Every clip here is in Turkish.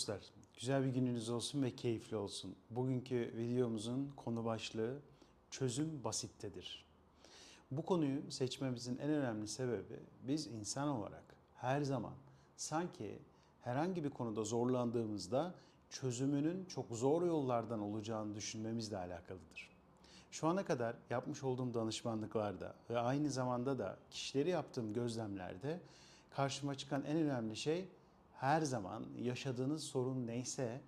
Dostlar, güzel bir gününüz olsun ve keyifli olsun. Bugünkü videomuzun konu başlığı çözüm basittedir. Bu konuyu seçmemizin en önemli sebebi biz insan olarak her zaman sanki herhangi bir konuda zorlandığımızda çözümünün çok zor yollardan olacağını düşünmemizle alakalıdır. Şu ana kadar yapmış olduğum danışmanlıklarda ve aynı zamanda da kişileri yaptığım gözlemlerde karşıma çıkan en önemli şey her zaman yaşadığınız sorun neyse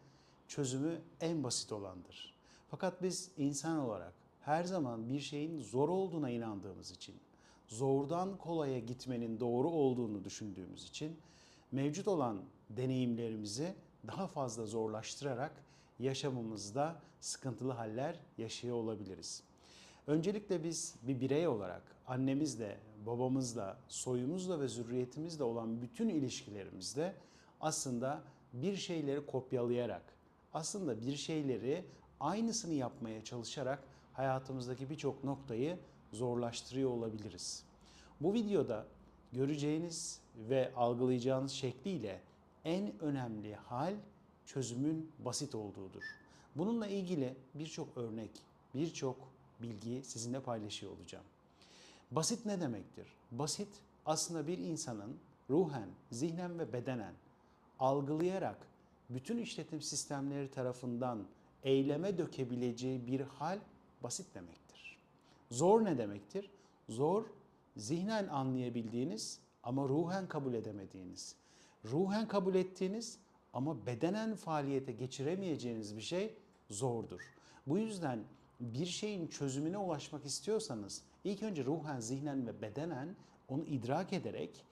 çözümü en basit olandır. Fakat biz insan olarak her zaman bir şeyin zor olduğuna inandığımız için, zordan kolaya gitmenin doğru olduğunu düşündüğümüz için mevcut olan deneyimlerimizi daha fazla zorlaştırarak yaşamımızda sıkıntılı haller yaşıyor olabiliriz. Öncelikle biz bir birey olarak annemizle, babamızla, soyumuzla ve zürriyetimizle olan bütün ilişkilerimizde aslında bir şeyleri kopyalayarak, aslında bir şeyleri aynısını yapmaya çalışarak hayatımızdaki birçok noktayı zorlaştırıyor olabiliriz. Bu videoda göreceğiniz ve algılayacağınız şekliyle en önemli hal çözümün basit olduğudur. Bununla ilgili birçok örnek, birçok bilgi sizinle paylaşıyor olacağım. Basit ne demektir? Basit aslında bir insanın ruhen, zihnen ve bedenen algılayarak bütün işletim sistemleri tarafından eyleme dökebileceği bir hal basit demektir. Zor ne demektir? Zor zihnen anlayabildiğiniz ama ruhen kabul edemediğiniz. Ruhen kabul ettiğiniz ama bedenen faaliyete geçiremeyeceğiniz bir şey zordur. Bu yüzden bir şeyin çözümüne ulaşmak istiyorsanız ilk önce ruhen, zihnen ve bedenen onu idrak ederek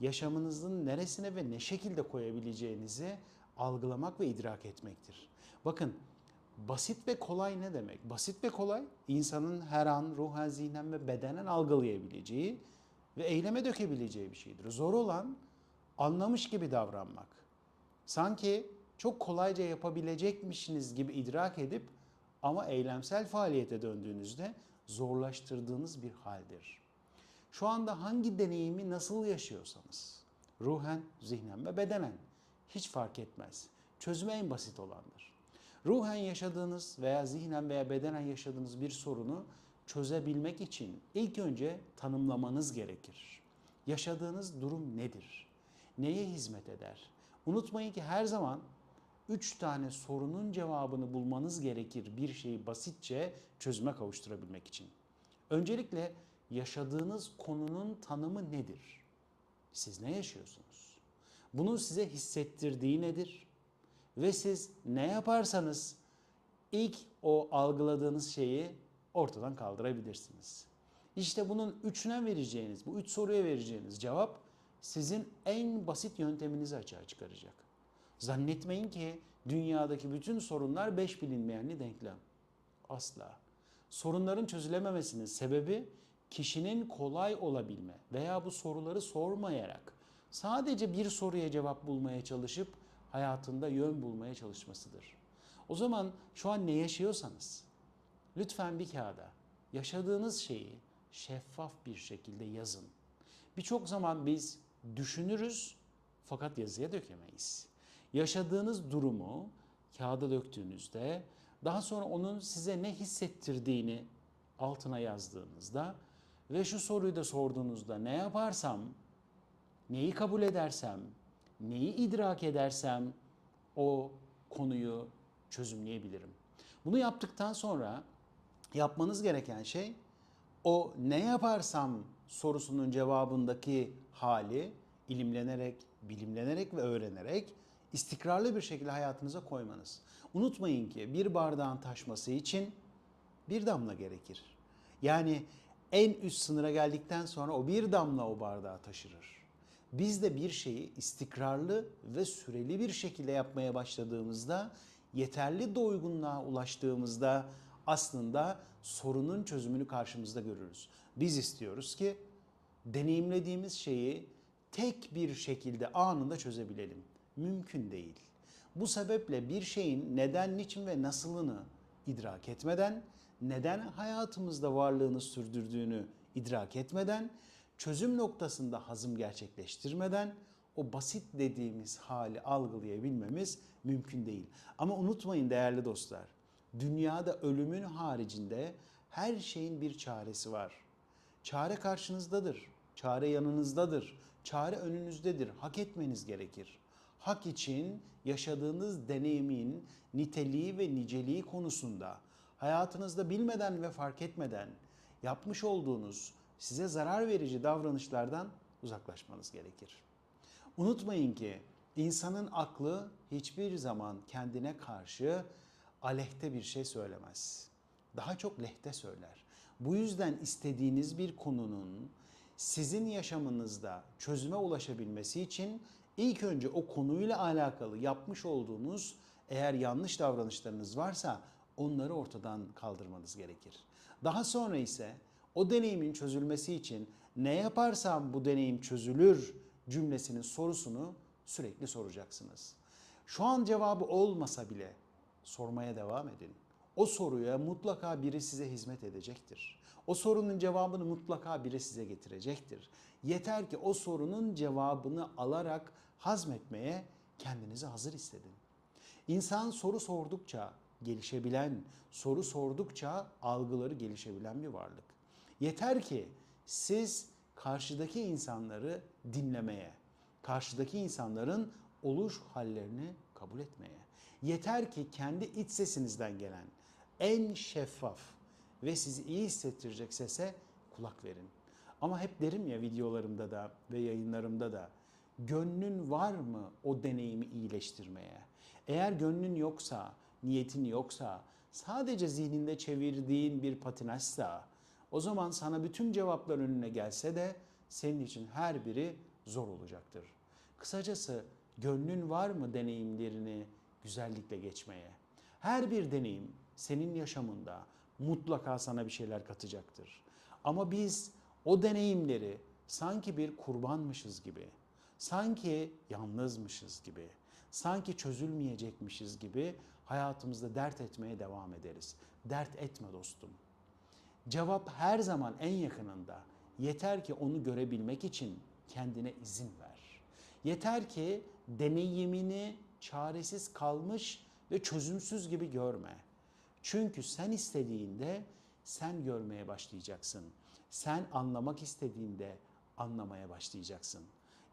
yaşamınızın neresine ve ne şekilde koyabileceğinizi algılamak ve idrak etmektir. Bakın basit ve kolay ne demek? Basit ve kolay insanın her an ruhen, zihnen ve bedenen algılayabileceği ve eyleme dökebileceği bir şeydir. Zor olan anlamış gibi davranmak. Sanki çok kolayca yapabilecekmişsiniz gibi idrak edip ama eylemsel faaliyete döndüğünüzde zorlaştırdığınız bir haldir. Şu anda hangi deneyimi nasıl yaşıyorsanız, ruhen, zihnen ve bedenen hiç fark etmez. Çözümü en basit olandır. Ruhen yaşadığınız veya zihnen veya bedenen yaşadığınız bir sorunu çözebilmek için ilk önce tanımlamanız gerekir. Yaşadığınız durum nedir? Neye hizmet eder? Unutmayın ki her zaman üç tane sorunun cevabını bulmanız gerekir bir şeyi basitçe çözüme kavuşturabilmek için. Öncelikle yaşadığınız konunun tanımı nedir? Siz ne yaşıyorsunuz? Bunun size hissettirdiği nedir? Ve siz ne yaparsanız ilk o algıladığınız şeyi ortadan kaldırabilirsiniz. İşte bunun üçüne vereceğiniz, bu üç soruya vereceğiniz cevap sizin en basit yönteminizi açığa çıkaracak. Zannetmeyin ki dünyadaki bütün sorunlar beş bilinmeyenli denklem. Asla. Sorunların çözülememesinin sebebi kişinin kolay olabilme veya bu soruları sormayarak sadece bir soruya cevap bulmaya çalışıp hayatında yön bulmaya çalışmasıdır. O zaman şu an ne yaşıyorsanız lütfen bir kağıda yaşadığınız şeyi şeffaf bir şekilde yazın. Birçok zaman biz düşünürüz fakat yazıya dökemeyiz. Yaşadığınız durumu kağıda döktüğünüzde daha sonra onun size ne hissettirdiğini altına yazdığınızda ve şu soruyu da sorduğunuzda ne yaparsam, neyi kabul edersem, neyi idrak edersem o konuyu çözümleyebilirim. Bunu yaptıktan sonra yapmanız gereken şey o ne yaparsam sorusunun cevabındaki hali ilimlenerek, bilimlenerek ve öğrenerek istikrarlı bir şekilde hayatınıza koymanız. Unutmayın ki bir bardağın taşması için bir damla gerekir. Yani en üst sınıra geldikten sonra o bir damla o bardağı taşırır. Biz de bir şeyi istikrarlı ve süreli bir şekilde yapmaya başladığımızda, yeterli doygunluğa ulaştığımızda aslında sorunun çözümünü karşımızda görürüz. Biz istiyoruz ki deneyimlediğimiz şeyi tek bir şekilde anında çözebilelim. Mümkün değil. Bu sebeple bir şeyin neden, niçin ve nasılını idrak etmeden, neden hayatımızda varlığını sürdürdüğünü idrak etmeden, çözüm noktasında hazım gerçekleştirmeden o basit dediğimiz hali algılayabilmemiz mümkün değil. Ama unutmayın değerli dostlar, dünyada ölümün haricinde her şeyin bir çaresi var. Çare karşınızdadır, çare yanınızdadır, çare önünüzdedir. Hak etmeniz gerekir. Hak için yaşadığınız deneyimin niteliği ve niceliği konusunda hayatınızda bilmeden ve fark etmeden yapmış olduğunuz size zarar verici davranışlardan uzaklaşmanız gerekir. Unutmayın ki insanın aklı hiçbir zaman kendine karşı aleyhte bir şey söylemez. Daha çok lehte söyler. Bu yüzden istediğiniz bir konunun sizin yaşamınızda çözüme ulaşabilmesi için ilk önce o konuyla alakalı yapmış olduğunuz eğer yanlış davranışlarınız varsa onları ortadan kaldırmanız gerekir. Daha sonra ise o deneyimin çözülmesi için ne yaparsam bu deneyim çözülür cümlesinin sorusunu sürekli soracaksınız. Şu an cevabı olmasa bile sormaya devam edin. O soruya mutlaka biri size hizmet edecektir. O sorunun cevabını mutlaka biri size getirecektir. Yeter ki o sorunun cevabını alarak hazmetmeye kendinizi hazır hissedin. İnsan soru sordukça gelişebilen, soru sordukça algıları gelişebilen bir varlık. Yeter ki siz karşıdaki insanları dinlemeye, karşıdaki insanların oluş hallerini kabul etmeye. Yeter ki kendi iç sesinizden gelen en şeffaf ve sizi iyi hissettirecek sese kulak verin. Ama hep derim ya videolarımda da ve yayınlarımda da gönlün var mı o deneyimi iyileştirmeye? Eğer gönlün yoksa, niyetin yoksa, sadece zihninde çevirdiğin bir patinajsa o zaman sana bütün cevaplar önüne gelse de senin için her biri zor olacaktır. Kısacası gönlün var mı deneyimlerini güzellikle geçmeye? Her bir deneyim senin yaşamında mutlaka sana bir şeyler katacaktır. Ama biz o deneyimleri sanki bir kurbanmışız gibi, sanki yalnızmışız gibi, sanki çözülmeyecekmişiz gibi hayatımızda dert etmeye devam ederiz. Dert etme dostum. Cevap her zaman en yakınında. Yeter ki onu görebilmek için kendine izin ver. Yeter ki deneyimini çaresiz kalmış ve çözümsüz gibi görme. Çünkü sen istediğinde sen görmeye başlayacaksın. Sen anlamak istediğinde anlamaya başlayacaksın.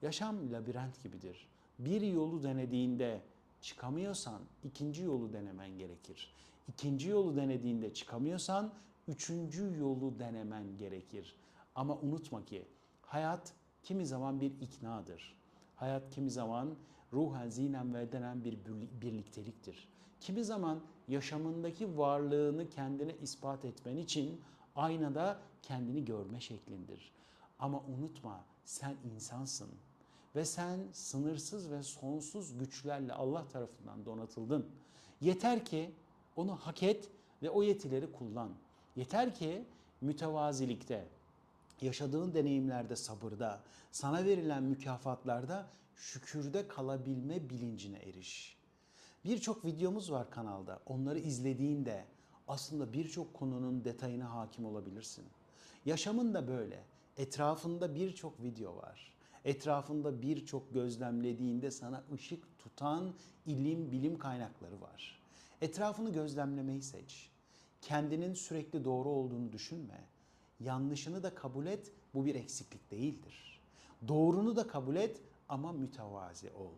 Yaşam labirent gibidir. Bir yolu denediğinde çıkamıyorsan ikinci yolu denemen gerekir. İkinci yolu denediğinde çıkamıyorsan üçüncü yolu denemen gerekir. Ama unutma ki hayat kimi zaman bir iknadır. Hayat kimi zaman ruhen zihnen ve denen bir birlikteliktir. Kimi zaman yaşamındaki varlığını kendine ispat etmen için aynada kendini görme şeklindir. Ama unutma sen insansın ve sen sınırsız ve sonsuz güçlerle Allah tarafından donatıldın. Yeter ki onu hak et ve o yetileri kullan. Yeter ki mütevazilikte, yaşadığın deneyimlerde sabırda, sana verilen mükafatlarda şükürde kalabilme bilincine eriş. Birçok videomuz var kanalda. Onları izlediğinde aslında birçok konunun detayına hakim olabilirsin. Yaşamın da böyle. Etrafında birçok video var. Etrafında birçok gözlemlediğinde sana ışık tutan ilim, bilim kaynakları var. Etrafını gözlemlemeyi seç. Kendinin sürekli doğru olduğunu düşünme. Yanlışını da kabul et, bu bir eksiklik değildir. Doğrunu da kabul et ama mütevazi ol.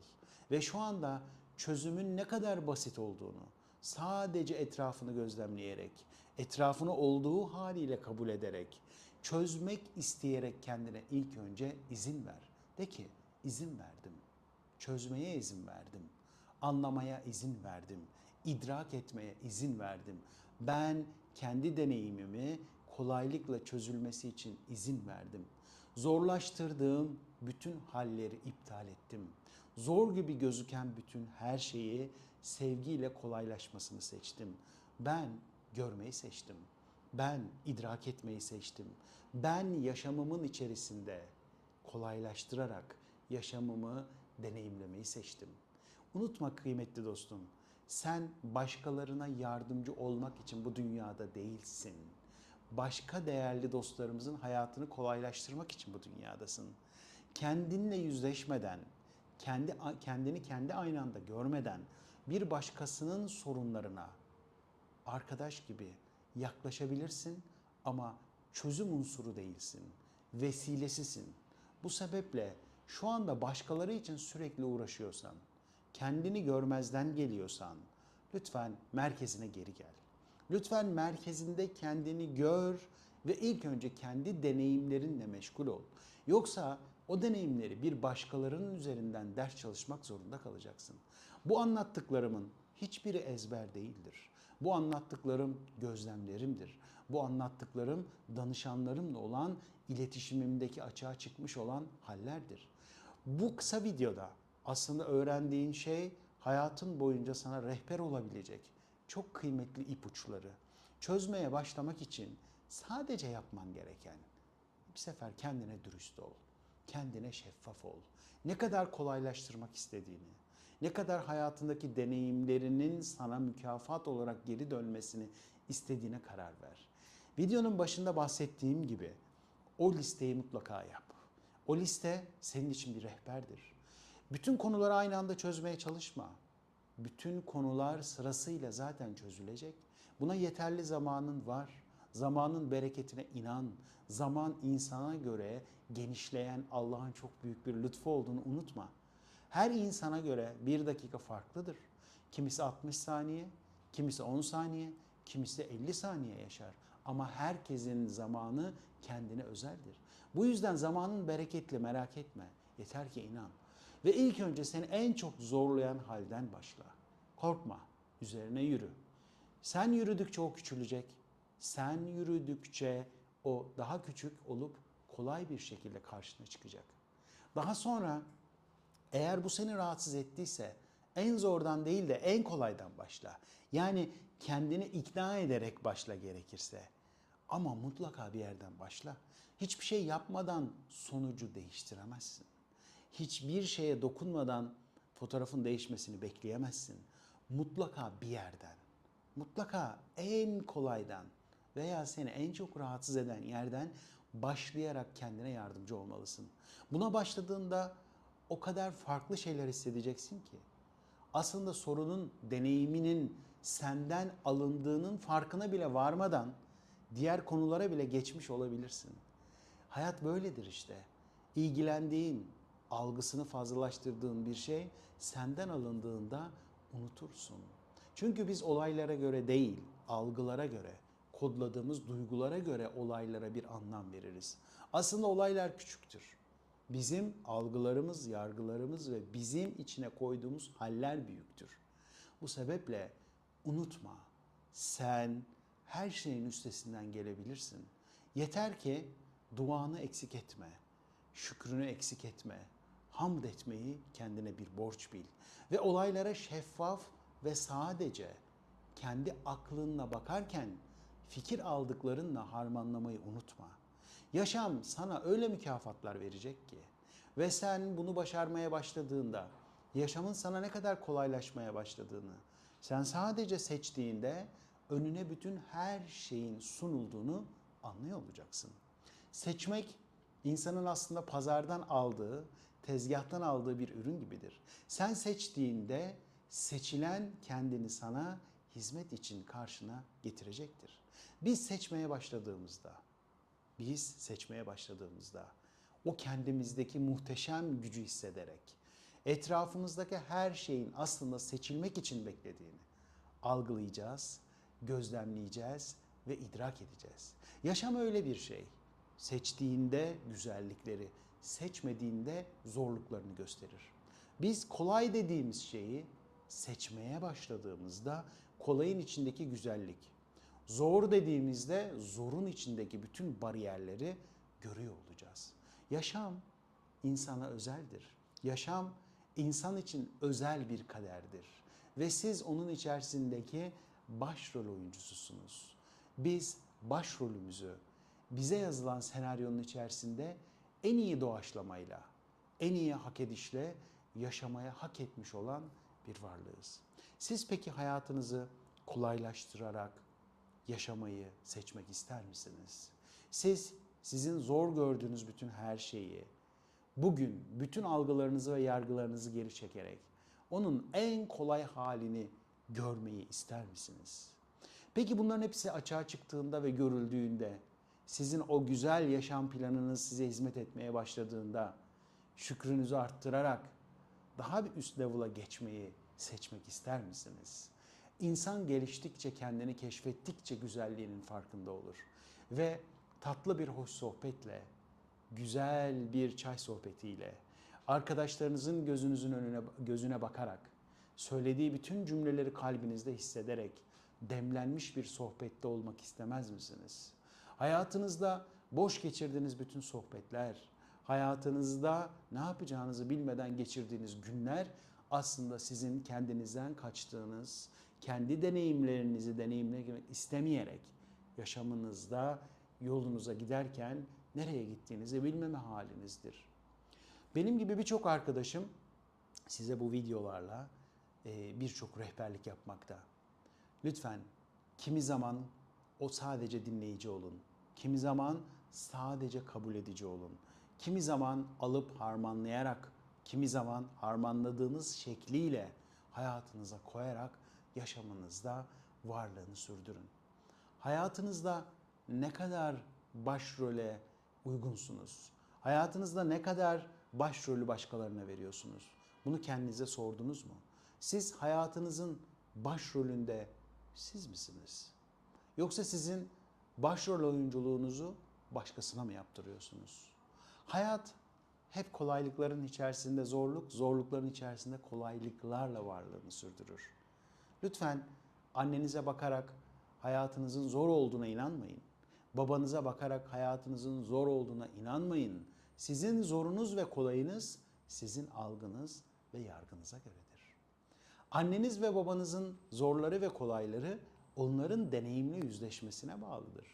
Ve şu anda çözümün ne kadar basit olduğunu sadece etrafını gözlemleyerek, etrafını olduğu haliyle kabul ederek, çözmek isteyerek kendine ilk önce izin ver. De ki izin verdim. Çözmeye izin verdim. Anlamaya izin verdim. idrak etmeye izin verdim. Ben kendi deneyimimi kolaylıkla çözülmesi için izin verdim. Zorlaştırdığım bütün halleri iptal ettim. Zor gibi gözüken bütün her şeyi sevgiyle kolaylaşmasını seçtim. Ben görmeyi seçtim. Ben idrak etmeyi seçtim. Ben yaşamımın içerisinde kolaylaştırarak yaşamımı deneyimlemeyi seçtim. Unutma kıymetli dostum, sen başkalarına yardımcı olmak için bu dünyada değilsin. Başka değerli dostlarımızın hayatını kolaylaştırmak için bu dünyadasın. Kendinle yüzleşmeden, kendi kendini kendi aynanda görmeden bir başkasının sorunlarına arkadaş gibi yaklaşabilirsin ama çözüm unsuru değilsin. Vesilesisin. Bu sebeple şu anda başkaları için sürekli uğraşıyorsan, kendini görmezden geliyorsan lütfen merkezine geri gel. Lütfen merkezinde kendini gör ve ilk önce kendi deneyimlerinle meşgul ol. Yoksa o deneyimleri bir başkalarının üzerinden ders çalışmak zorunda kalacaksın. Bu anlattıklarımın hiçbiri ezber değildir. Bu anlattıklarım gözlemlerimdir. Bu anlattıklarım danışanlarımla olan iletişimimdeki açığa çıkmış olan hallerdir. Bu kısa videoda aslında öğrendiğin şey hayatın boyunca sana rehber olabilecek çok kıymetli ipuçları. Çözmeye başlamak için sadece yapman gereken bir sefer kendine dürüst ol. Kendine şeffaf ol. Ne kadar kolaylaştırmak istediğini, ne kadar hayatındaki deneyimlerinin sana mükafat olarak geri dönmesini istediğine karar ver. Videonun başında bahsettiğim gibi o listeyi mutlaka yap. O liste senin için bir rehberdir. Bütün konuları aynı anda çözmeye çalışma. Bütün konular sırasıyla zaten çözülecek. Buna yeterli zamanın var. Zamanın bereketine inan. Zaman insana göre genişleyen Allah'ın çok büyük bir lütfu olduğunu unutma. Her insana göre bir dakika farklıdır. Kimisi 60 saniye, kimisi 10 saniye, kimisi 50 saniye yaşar. Ama herkesin zamanı kendine özeldir. Bu yüzden zamanın bereketli merak etme. Yeter ki inan. Ve ilk önce seni en çok zorlayan halden başla. Korkma, üzerine yürü. Sen yürüdükçe o küçülecek. Sen yürüdükçe o daha küçük olup kolay bir şekilde karşına çıkacak. Daha sonra eğer bu seni rahatsız ettiyse en zordan değil de en kolaydan başla. Yani kendini ikna ederek başla gerekirse. Ama mutlaka bir yerden başla. Hiçbir şey yapmadan sonucu değiştiremezsin. Hiçbir şeye dokunmadan fotoğrafın değişmesini bekleyemezsin. Mutlaka bir yerden, mutlaka en kolaydan veya seni en çok rahatsız eden yerden başlayarak kendine yardımcı olmalısın. Buna başladığında o kadar farklı şeyler hissedeceksin ki. Aslında sorunun, deneyiminin senden alındığının farkına bile varmadan diğer konulara bile geçmiş olabilirsin. Hayat böyledir işte. İlgilendiğin, algısını fazlalaştırdığın bir şey senden alındığında unutursun. Çünkü biz olaylara göre değil, algılara göre, kodladığımız duygulara göre olaylara bir anlam veririz. Aslında olaylar küçüktür. Bizim algılarımız, yargılarımız ve bizim içine koyduğumuz haller büyüktür. Bu sebeple unutma, sen her şeyin üstesinden gelebilirsin. Yeter ki duanı eksik etme, şükrünü eksik etme, hamd etmeyi kendine bir borç bil. Ve olaylara şeffaf ve sadece kendi aklınla bakarken fikir aldıklarınla harmanlamayı unutma. Yaşam sana öyle mükafatlar verecek ki ve sen bunu başarmaya başladığında yaşamın sana ne kadar kolaylaşmaya başladığını sen sadece seçtiğinde önüne bütün her şeyin sunulduğunu anlıyor olacaksın. Seçmek insanın aslında pazardan aldığı, tezgahtan aldığı bir ürün gibidir. Sen seçtiğinde seçilen kendini sana hizmet için karşına getirecektir. Biz seçmeye başladığımızda, biz seçmeye başladığımızda o kendimizdeki muhteşem gücü hissederek etrafımızdaki her şeyin aslında seçilmek için beklediğini algılayacağız, gözlemleyeceğiz ve idrak edeceğiz. Yaşam öyle bir şey. Seçtiğinde güzellikleri, seçmediğinde zorluklarını gösterir. Biz kolay dediğimiz şeyi seçmeye başladığımızda kolayın içindeki güzellik, zor dediğimizde zorun içindeki bütün bariyerleri görüyor olacağız. Yaşam insana özeldir. Yaşam insan için özel bir kaderdir. Ve siz onun içerisindeki başrol oyuncususunuz. Biz başrolümüzü bize yazılan senaryonun içerisinde en iyi doğaçlamayla, en iyi hak edişle yaşamaya hak etmiş olan bir varlığız. Siz peki hayatınızı kolaylaştırarak yaşamayı seçmek ister misiniz? Siz sizin zor gördüğünüz bütün her şeyi bugün bütün algılarınızı ve yargılarınızı geri çekerek onun en kolay halini görmeyi ister misiniz? Peki bunların hepsi açığa çıktığında ve görüldüğünde sizin o güzel yaşam planınız size hizmet etmeye başladığında şükrünüzü arttırarak daha bir üst level'a geçmeyi seçmek ister misiniz? İnsan geliştikçe, kendini keşfettikçe güzelliğinin farkında olur. Ve tatlı bir hoş sohbetle, güzel bir çay sohbetiyle, arkadaşlarınızın gözünüzün önüne gözüne bakarak, söylediği bütün cümleleri kalbinizde hissederek demlenmiş bir sohbette olmak istemez misiniz? Hayatınızda boş geçirdiğiniz bütün sohbetler, hayatınızda ne yapacağınızı bilmeden geçirdiğiniz günler aslında sizin kendinizden kaçtığınız, kendi deneyimlerinizi deneyimlemek istemeyerek yaşamınızda yolunuza giderken nereye gittiğinizi bilmeme halinizdir. Benim gibi birçok arkadaşım size bu videolarla e, birçok rehberlik yapmakta. Lütfen kimi zaman o sadece dinleyici olun. Kimi zaman sadece kabul edici olun. Kimi zaman alıp harmanlayarak, kimi zaman harmanladığınız şekliyle hayatınıza koyarak yaşamınızda varlığını sürdürün. Hayatınızda ne kadar başrole uygunsunuz? Hayatınızda ne kadar başrolü başkalarına veriyorsunuz? Bunu kendinize sordunuz mu? Siz hayatınızın başrolünde siz misiniz? Yoksa sizin başrol oyunculuğunuzu başkasına mı yaptırıyorsunuz? Hayat hep kolaylıkların içerisinde zorluk, zorlukların içerisinde kolaylıklarla varlığını sürdürür. Lütfen annenize bakarak hayatınızın zor olduğuna inanmayın. Babanıza bakarak hayatınızın zor olduğuna inanmayın. Sizin zorunuz ve kolayınız sizin algınız ve yargınıza göredir. Anneniz ve babanızın zorları ve kolayları onların deneyimli yüzleşmesine bağlıdır.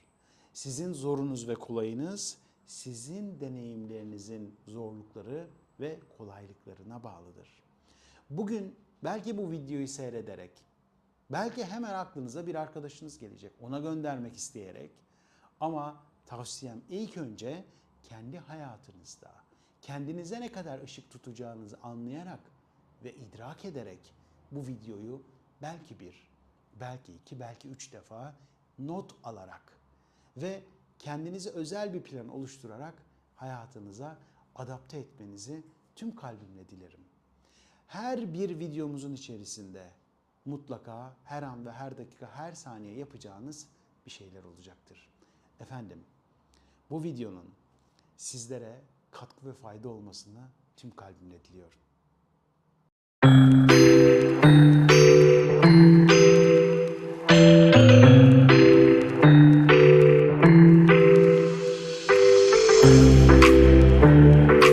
Sizin zorunuz ve kolayınız sizin deneyimlerinizin zorlukları ve kolaylıklarına bağlıdır. Bugün belki bu videoyu seyrederek, belki hemen aklınıza bir arkadaşınız gelecek. Ona göndermek isteyerek ama tavsiyem ilk önce kendi hayatınızda kendinize ne kadar ışık tutacağınızı anlayarak ve idrak ederek bu videoyu belki bir, belki iki, belki üç defa not alarak ve kendinize özel bir plan oluşturarak hayatınıza adapte etmenizi tüm kalbimle dilerim. Her bir videomuzun içerisinde mutlaka her an ve her dakika, her saniye yapacağınız bir şeyler olacaktır. Efendim, bu videonun sizlere katkı ve fayda olmasını tüm kalbimle diliyorum.